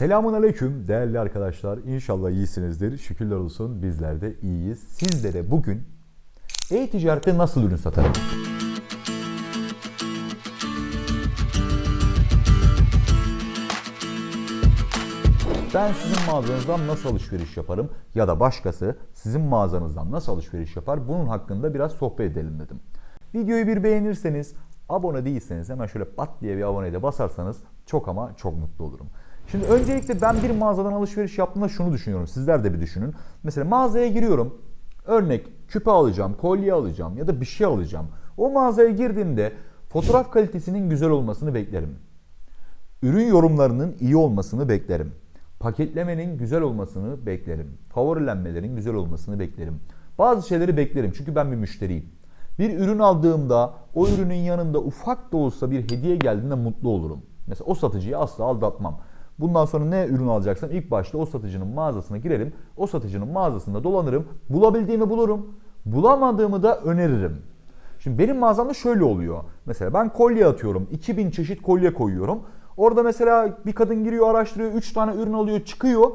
Selamun Aleyküm değerli arkadaşlar. İnşallah iyisinizdir. Şükürler olsun bizler de iyiyiz. Sizlere bugün e-ticarette nasıl ürün satarım? Ben sizin mağazanızdan nasıl alışveriş yaparım ya da başkası sizin mağazanızdan nasıl alışveriş yapar bunun hakkında biraz sohbet edelim dedim. Videoyu bir beğenirseniz, abone değilseniz hemen şöyle pat diye bir aboneye de basarsanız çok ama çok mutlu olurum. Şimdi öncelikle ben bir mağazadan alışveriş yaptığımda şunu düşünüyorum. Sizler de bir düşünün. Mesela mağazaya giriyorum. Örnek küpe alacağım, kolye alacağım ya da bir şey alacağım. O mağazaya girdiğimde fotoğraf kalitesinin güzel olmasını beklerim. Ürün yorumlarının iyi olmasını beklerim. Paketlemenin güzel olmasını beklerim. Favorilenmelerin güzel olmasını beklerim. Bazı şeyleri beklerim çünkü ben bir müşteriyim. Bir ürün aldığımda o ürünün yanında ufak da olsa bir hediye geldiğinde mutlu olurum. Mesela o satıcıyı asla aldatmam. Bundan sonra ne ürün alacaksam ilk başta o satıcının mağazasına girerim. O satıcının mağazasında dolanırım. Bulabildiğimi bulurum. Bulamadığımı da öneririm. Şimdi benim mağazamda şöyle oluyor. Mesela ben kolye atıyorum. 2000 çeşit kolye koyuyorum. Orada mesela bir kadın giriyor araştırıyor. 3 tane ürün alıyor çıkıyor.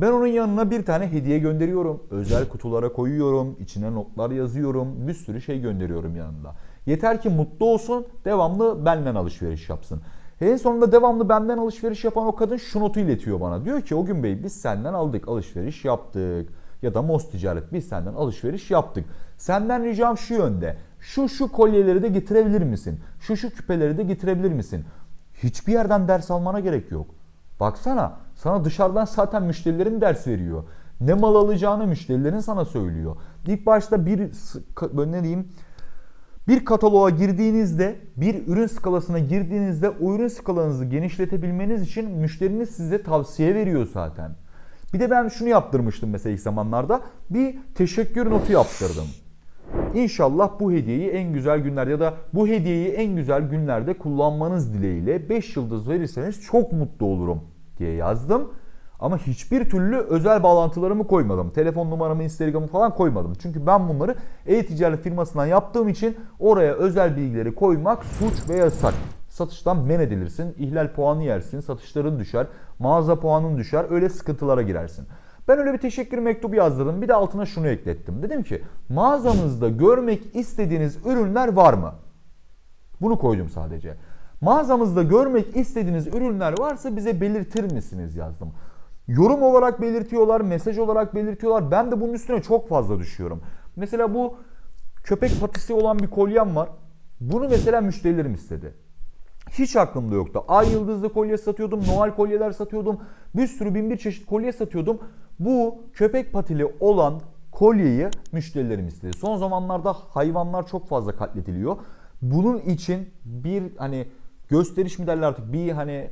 Ben onun yanına bir tane hediye gönderiyorum. Özel kutulara koyuyorum. içine notlar yazıyorum. Bir sürü şey gönderiyorum yanında. Yeter ki mutlu olsun. Devamlı benden alışveriş yapsın. En sonunda devamlı benden alışveriş yapan o kadın şu notu iletiyor bana. Diyor ki o gün bey biz senden aldık alışveriş yaptık. Ya da Mos Ticaret biz senden alışveriş yaptık. Senden ricam şu yönde. Şu şu kolyeleri de getirebilir misin? Şu şu küpeleri de getirebilir misin? Hiçbir yerden ders almana gerek yok. Baksana sana dışarıdan zaten müşterilerin ders veriyor. Ne mal alacağını müşterilerin sana söylüyor. İlk başta bir ne diyeyim bir kataloğa girdiğinizde, bir ürün skalasına girdiğinizde o ürün skalanızı genişletebilmeniz için müşteriniz size tavsiye veriyor zaten. Bir de ben şunu yaptırmıştım mesela ilk zamanlarda. Bir teşekkür notu yaptırdım. İnşallah bu hediyeyi en güzel günlerde ya da bu hediyeyi en güzel günlerde kullanmanız dileğiyle 5 yıldız verirseniz çok mutlu olurum diye yazdım. Ama hiçbir türlü özel bağlantılarımı koymadım. Telefon numaramı, Instagram'ı falan koymadım. Çünkü ben bunları e-ticaret firmasından yaptığım için oraya özel bilgileri koymak suç ve yasak. Satıştan men edilirsin, ihlal puanı yersin, satışların düşer, mağaza puanın düşer, öyle sıkıntılara girersin. Ben öyle bir teşekkür mektubu yazdırdım. Bir de altına şunu eklettim. Dedim ki mağazamızda görmek istediğiniz ürünler var mı? Bunu koydum sadece. Mağazamızda görmek istediğiniz ürünler varsa bize belirtir misiniz yazdım. Yorum olarak belirtiyorlar, mesaj olarak belirtiyorlar. Ben de bunun üstüne çok fazla düşüyorum. Mesela bu köpek patisi olan bir kolyem var. Bunu mesela müşterilerim istedi. Hiç aklımda yoktu. Ay yıldızlı kolye satıyordum, Noel kolyeler satıyordum. Bir sürü bin bir çeşit kolye satıyordum. Bu köpek patili olan kolyeyi müşterilerim istedi. Son zamanlarda hayvanlar çok fazla katlediliyor. Bunun için bir hani gösteriş mi derler artık bir hani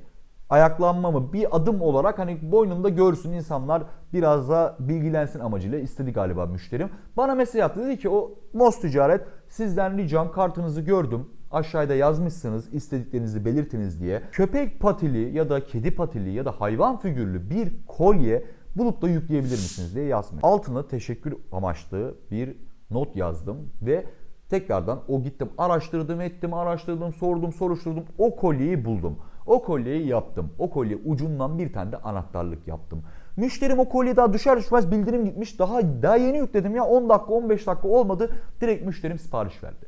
ayaklanma mı bir adım olarak hani boynumda görsün insanlar biraz da bilgilensin amacıyla istedi galiba müşterim. Bana mesaj attı dedi ki o Mos Ticaret sizden ricam kartınızı gördüm. Aşağıda yazmışsınız istediklerinizi belirtiniz diye. Köpek patili ya da kedi patili ya da hayvan figürlü bir kolye bulup da yükleyebilir misiniz diye yazmış. Altına teşekkür amaçlı bir not yazdım ve tekrardan o gittim araştırdım ettim araştırdım sordum soruşturdum o kolyeyi buldum. O kolyeyi yaptım. O kolye ucundan bir tane de anahtarlık yaptım. Müşterim o kolye daha düşer düşmez bildirim gitmiş. Daha daha yeni yükledim ya 10 dakika 15 dakika olmadı. Direkt müşterim sipariş verdi.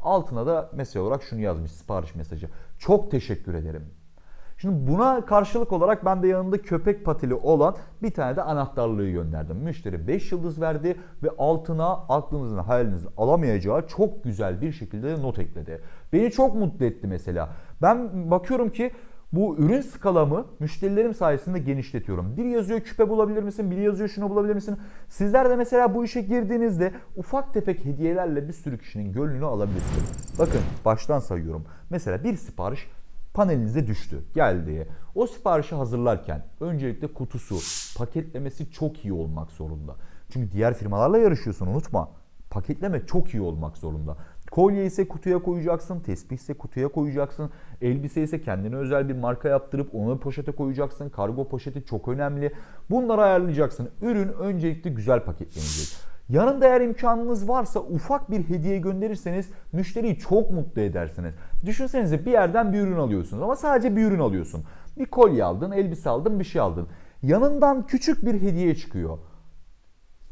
Altına da mesaj olarak şunu yazmış sipariş mesajı. Çok teşekkür ederim. Şimdi buna karşılık olarak ben de yanında köpek patili olan bir tane de anahtarlığı gönderdim. Müşteri 5 yıldız verdi ve altına aklınızın hayalinizin alamayacağı çok güzel bir şekilde not ekledi. Beni çok mutlu etti mesela. Ben bakıyorum ki bu ürün skalamı müşterilerim sayesinde genişletiyorum. Bir yazıyor küpe bulabilir misin? Bir yazıyor şunu bulabilir misin? Sizler de mesela bu işe girdiğinizde ufak tefek hediyelerle bir sürü kişinin gönlünü alabilirsiniz. Bakın baştan sayıyorum. Mesela bir sipariş panelinize düştü geldi. O siparişi hazırlarken öncelikle kutusu, paketlemesi çok iyi olmak zorunda. Çünkü diğer firmalarla yarışıyorsun unutma. Paketleme çok iyi olmak zorunda. Kolye ise kutuya koyacaksın, tespih ise kutuya koyacaksın, elbise ise kendine özel bir marka yaptırıp onu poşete koyacaksın. Kargo poşeti çok önemli. Bunları ayarlayacaksın. Ürün öncelikle güzel paketlenecek. Yanında eğer imkanınız varsa ufak bir hediye gönderirseniz müşteriyi çok mutlu edersiniz. Düşünsenize bir yerden bir ürün alıyorsunuz ama sadece bir ürün alıyorsun. Bir kolye aldın, elbise aldın, bir şey aldın. Yanından küçük bir hediye çıkıyor.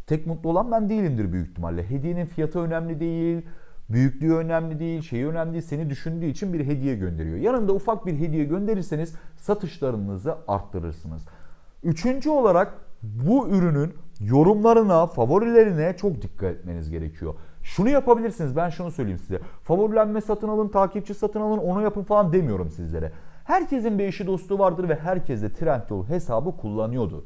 Tek mutlu olan ben değilimdir büyük ihtimalle. Hediyenin fiyatı önemli değil, büyüklüğü önemli değil, şeyi önemli değil. Seni düşündüğü için bir hediye gönderiyor. Yanında ufak bir hediye gönderirseniz satışlarınızı arttırırsınız. Üçüncü olarak bu ürünün yorumlarına, favorilerine çok dikkat etmeniz gerekiyor. Şunu yapabilirsiniz ben şunu söyleyeyim size. Favorilenme satın alın, takipçi satın alın, onu yapın falan demiyorum sizlere. Herkesin bir eşi dostu vardır ve herkes de Trendyol hesabı kullanıyordur.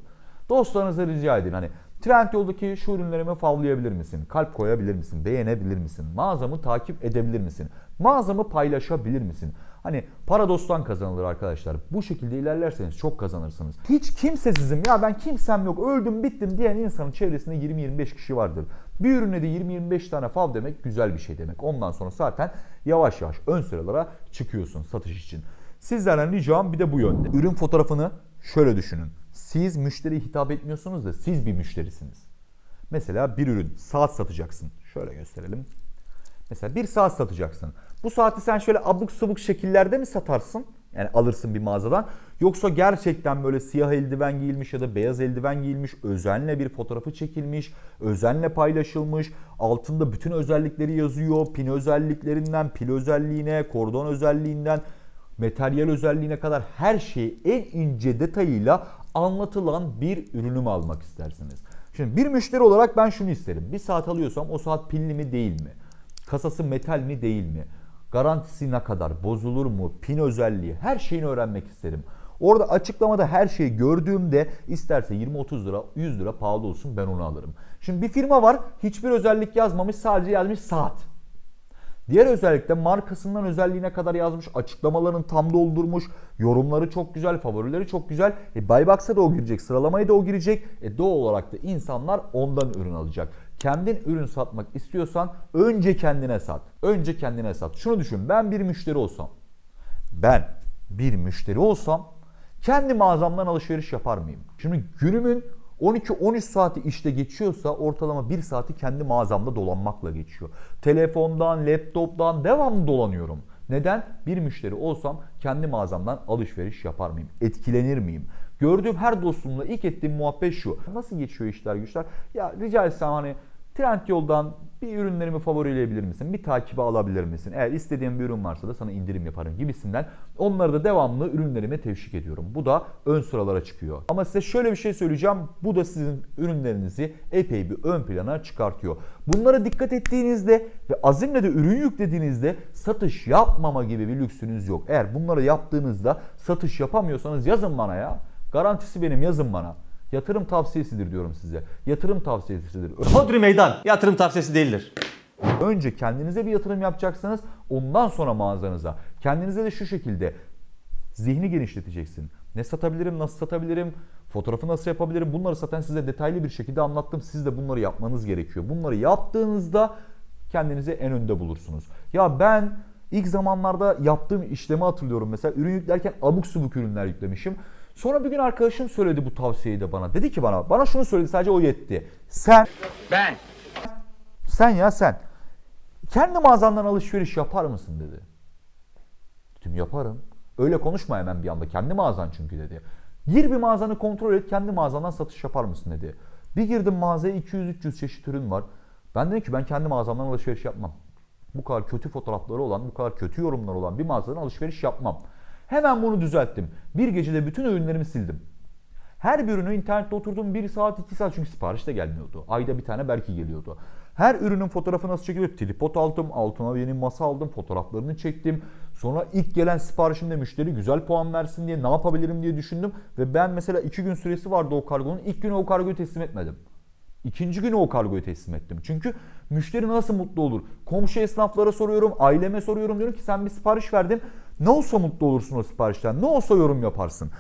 Dostlarınıza rica edin hani Trendyol'daki şu ürünlerimi favlayabilir misin? Kalp koyabilir misin? Beğenebilir misin? Mağazamı takip edebilir misin? Mağazamı paylaşabilir misin? Hani para dosttan kazanılır arkadaşlar. Bu şekilde ilerlerseniz çok kazanırsınız. Hiç kimsesizim ya ben kimsem yok öldüm bittim diyen insanın çevresinde 20-25 kişi vardır. Bir ürüne de 20-25 tane fav demek güzel bir şey demek. Ondan sonra zaten yavaş yavaş ön sıralara çıkıyorsun satış için. Sizlerden ricam bir de bu yönde. Ürün fotoğrafını şöyle düşünün. Siz müşteriye hitap etmiyorsunuz da siz bir müşterisiniz. Mesela bir ürün, saat satacaksın. Şöyle gösterelim. Mesela bir saat satacaksın. Bu saati sen şöyle abuk subuk şekillerde mi satarsın? Yani alırsın bir mağazadan. Yoksa gerçekten böyle siyah eldiven giyilmiş ya da beyaz eldiven giyilmiş, özenle bir fotoğrafı çekilmiş, özenle paylaşılmış, altında bütün özellikleri yazıyor. Pin özelliklerinden, pil özelliğine, kordon özelliğinden, materyal özelliğine kadar her şeyi en ince detayıyla anlatılan bir ürünü mü almak istersiniz? Şimdi bir müşteri olarak ben şunu isterim. Bir saat alıyorsam o saat pilli mi değil mi? Kasası metal mi değil mi? Garantisi ne kadar? Bozulur mu? Pin özelliği her şeyini öğrenmek isterim. Orada açıklamada her şeyi gördüğümde isterse 20-30 lira 100 lira pahalı olsun ben onu alırım. Şimdi bir firma var hiçbir özellik yazmamış sadece yazmış saat. Diğer özellikle markasından özelliğine kadar yazmış, açıklamalarını tam doldurmuş, yorumları çok güzel, favorileri çok güzel. E, Buybox'a da o girecek, sıralamaya da o girecek. E, doğal olarak da insanlar ondan ürün alacak. Kendin ürün satmak istiyorsan önce kendine sat. Önce kendine sat. Şunu düşün, ben bir müşteri olsam, ben bir müşteri olsam kendi mağazamdan alışveriş yapar mıyım? Şimdi günümün 12-13 saati işte geçiyorsa ortalama 1 saati kendi mağazamda dolanmakla geçiyor. Telefondan, laptoptan devamlı dolanıyorum. Neden? Bir müşteri olsam kendi mağazamdan alışveriş yapar mıyım? Etkilenir miyim? Gördüğüm her dostumla ilk ettiğim muhabbet şu. Nasıl geçiyor işler güçler? Ya rica etsem hani Trendyol'dan bir ürünlerimi favorileyebilir misin? Bir takibe alabilir misin? Eğer istediğin bir ürün varsa da sana indirim yaparım gibisinden. Onları da devamlı ürünlerime teşvik ediyorum. Bu da ön sıralara çıkıyor. Ama size şöyle bir şey söyleyeceğim. Bu da sizin ürünlerinizi epey bir ön plana çıkartıyor. Bunlara dikkat ettiğinizde ve azimle de ürün yüklediğinizde satış yapmama gibi bir lüksünüz yok. Eğer bunları yaptığınızda satış yapamıyorsanız yazın bana ya. Garantisi benim yazın bana. Yatırım tavsiyesidir diyorum size. Yatırım tavsiyesidir. Hodri meydan yatırım tavsiyesi değildir. Önce kendinize bir yatırım yapacaksınız. Ondan sonra mağazanıza. Kendinize de şu şekilde zihni genişleteceksin. Ne satabilirim, nasıl satabilirim, fotoğrafı nasıl yapabilirim bunları zaten size detaylı bir şekilde anlattım. Siz de bunları yapmanız gerekiyor. Bunları yaptığınızda kendinizi en önde bulursunuz. Ya ben ilk zamanlarda yaptığım işlemi hatırlıyorum. Mesela ürün yüklerken abuk subuk ürünler yüklemişim. Sonra bir gün arkadaşım söyledi bu tavsiyeyi de bana. Dedi ki bana, bana şunu söyledi sadece o yetti. Sen Ben. sen ya sen. Kendi mağazandan alışveriş yapar mısın dedi. Dedim yaparım. Öyle konuşma hemen bir anda. Kendi mağazan çünkü dedi. Gir bir mağazanı kontrol et. Kendi mağazandan satış yapar mısın dedi. Bir girdim mağazaya 200-300 çeşit ürün var. Ben dedim ki ben kendi mağazamdan alışveriş yapmam. Bu kadar kötü fotoğrafları olan, bu kadar kötü yorumlar olan bir mağazadan alışveriş yapmam. Hemen bunu düzelttim. Bir gecede bütün ürünlerimi sildim. Her bir ürünü internette oturdum 1 saat 2 saat çünkü sipariş de gelmiyordu. Ayda bir tane belki geliyordu. Her ürünün fotoğrafı nasıl çekilir? Tripod aldım, altına yeni masa aldım, fotoğraflarını çektim. Sonra ilk gelen siparişimde müşteri güzel puan versin diye ne yapabilirim diye düşündüm. Ve ben mesela 2 gün süresi vardı o kargonun. İlk günü o kargoyu teslim etmedim. İkinci günü o kargoyu teslim ettim. Çünkü müşteri nasıl mutlu olur? Komşu esnaflara soruyorum, aileme soruyorum. Diyorum ki sen bir sipariş verdin. Ne olsa mutlu olursun o siparişten. Ne olsa yorum yaparsın.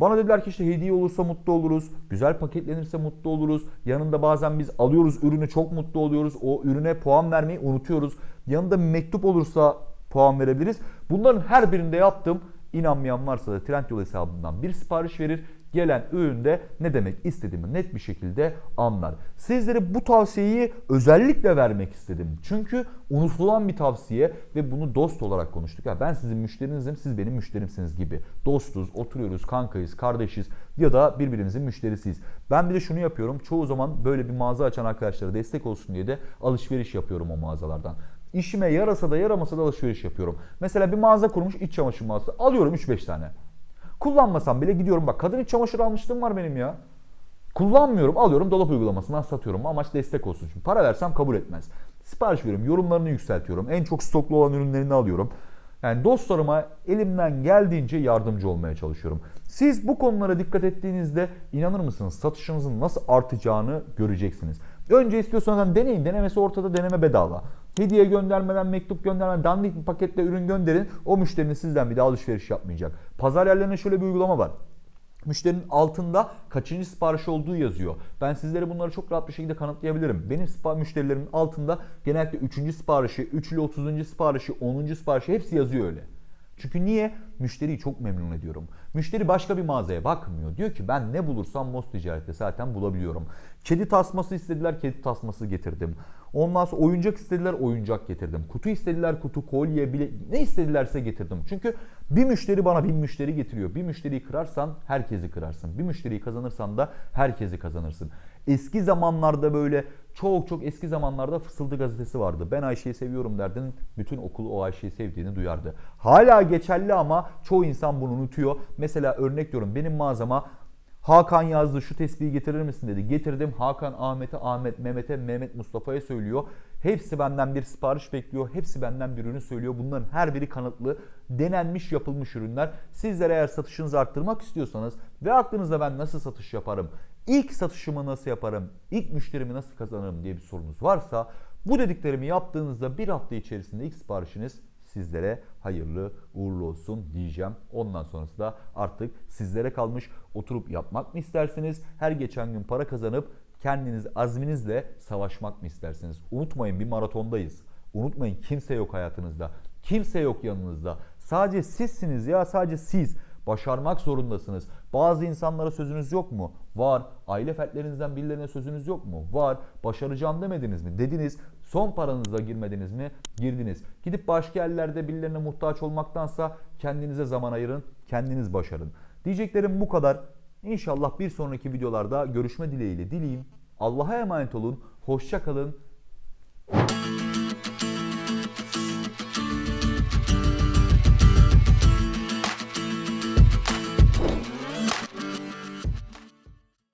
Bana dediler ki işte hediye olursa mutlu oluruz. Güzel paketlenirse mutlu oluruz. Yanında bazen biz alıyoruz ürünü çok mutlu oluyoruz. O ürüne puan vermeyi unutuyoruz. Yanında mektup olursa puan verebiliriz. Bunların her birinde yaptım. İnanmayan varsa da Trendyol hesabından bir sipariş verir. Gelen üründe ne demek istediğimi net bir şekilde anlar. Sizlere bu tavsiyeyi özellikle vermek istedim. Çünkü unutulan bir tavsiye ve bunu dost olarak konuştuk. Ya ben sizin müşterinizim, siz benim müşterimsiniz gibi. Dostuz, oturuyoruz, kankayız, kardeşiz ya da birbirimizin müşterisiyiz. Ben bir de şunu yapıyorum. Çoğu zaman böyle bir mağaza açan arkadaşlara destek olsun diye de alışveriş yapıyorum o mağazalardan. İşime yarasa da yaramasa da alışveriş yapıyorum. Mesela bir mağaza kurmuş iç çamaşır mağazası. Alıyorum 3-5 tane. Kullanmasam bile gidiyorum bak kadın iç çamaşır almışlığım var benim ya. Kullanmıyorum alıyorum dolap uygulamasından satıyorum. Amaç destek olsun. Şimdi para versem kabul etmez. Sipariş veriyorum yorumlarını yükseltiyorum. En çok stoklu olan ürünlerini alıyorum. Yani dostlarıma elimden geldiğince yardımcı olmaya çalışıyorum. Siz bu konulara dikkat ettiğinizde inanır mısınız satışınızın nasıl artacağını göreceksiniz. Önce istiyorsanız deneyin. Denemesi ortada deneme bedava. Hediye göndermeden, mektup göndermeden, dandik bir paketle ürün gönderin. O müşteriniz sizden bir daha alışveriş yapmayacak. Pazar yerlerine şöyle bir uygulama var. Müşterinin altında kaçıncı sipariş olduğu yazıyor. Ben sizlere bunları çok rahat bir şekilde kanıtlayabilirim. Benim müşterilerimin altında genellikle 3. siparişi, 3 ile 30. siparişi, 10. siparişi hepsi yazıyor öyle. Çünkü niye? Müşteriyi çok memnun ediyorum. Müşteri başka bir mağazaya bakmıyor. Diyor ki ben ne bulursam Mos Ticaret'te zaten bulabiliyorum. Kedi tasması istediler, kedi tasması getirdim. Ondan sonra oyuncak istediler, oyuncak getirdim. Kutu istediler, kutu, kolye, bile ne istedilerse getirdim. Çünkü bir müşteri bana bin müşteri getiriyor. Bir müşteriyi kırarsan herkesi kırarsın. Bir müşteriyi kazanırsan da herkesi kazanırsın. Eski zamanlarda böyle çok çok eski zamanlarda Fısıldı gazetesi vardı. Ben Ayşe'yi seviyorum derdin. Bütün okul o Ayşe'yi sevdiğini duyardı. Hala geçerli ama çoğu insan bunu unutuyor. Mesela örnek diyorum benim mağazama Hakan yazdı şu tespihi getirir misin dedi. Getirdim. Hakan Ahmet'e, Ahmet Mehmet'e, Mehmet Mustafa'ya söylüyor. Hepsi benden bir sipariş bekliyor. Hepsi benden bir ürünü söylüyor. Bunların her biri kanıtlı, denenmiş, yapılmış ürünler. Sizler eğer satışınızı arttırmak istiyorsanız ve aklınızda ben nasıl satış yaparım, ilk satışımı nasıl yaparım, ilk müşterimi nasıl kazanırım diye bir sorunuz varsa bu dediklerimi yaptığınızda bir hafta içerisinde ilk siparişiniz sizlere hayırlı uğurlu olsun diyeceğim. Ondan sonrası da artık sizlere kalmış. Oturup yapmak mı istersiniz? Her geçen gün para kazanıp kendiniz azminizle savaşmak mı istersiniz? Unutmayın bir maratondayız. Unutmayın kimse yok hayatınızda. Kimse yok yanınızda. Sadece sizsiniz ya sadece siz. Başarmak zorundasınız. Bazı insanlara sözünüz yok mu? Var. Aile fertlerinizden birilerine sözünüz yok mu? Var. Başaracağım demediniz mi? Dediniz. Son paranıza girmediniz mi? Girdiniz. Gidip başka yerlerde birilerine muhtaç olmaktansa kendinize zaman ayırın. Kendiniz başarın. Diyeceklerim bu kadar. İnşallah bir sonraki videolarda görüşme dileğiyle dileyim. Allah'a emanet olun. Hoşça kalın.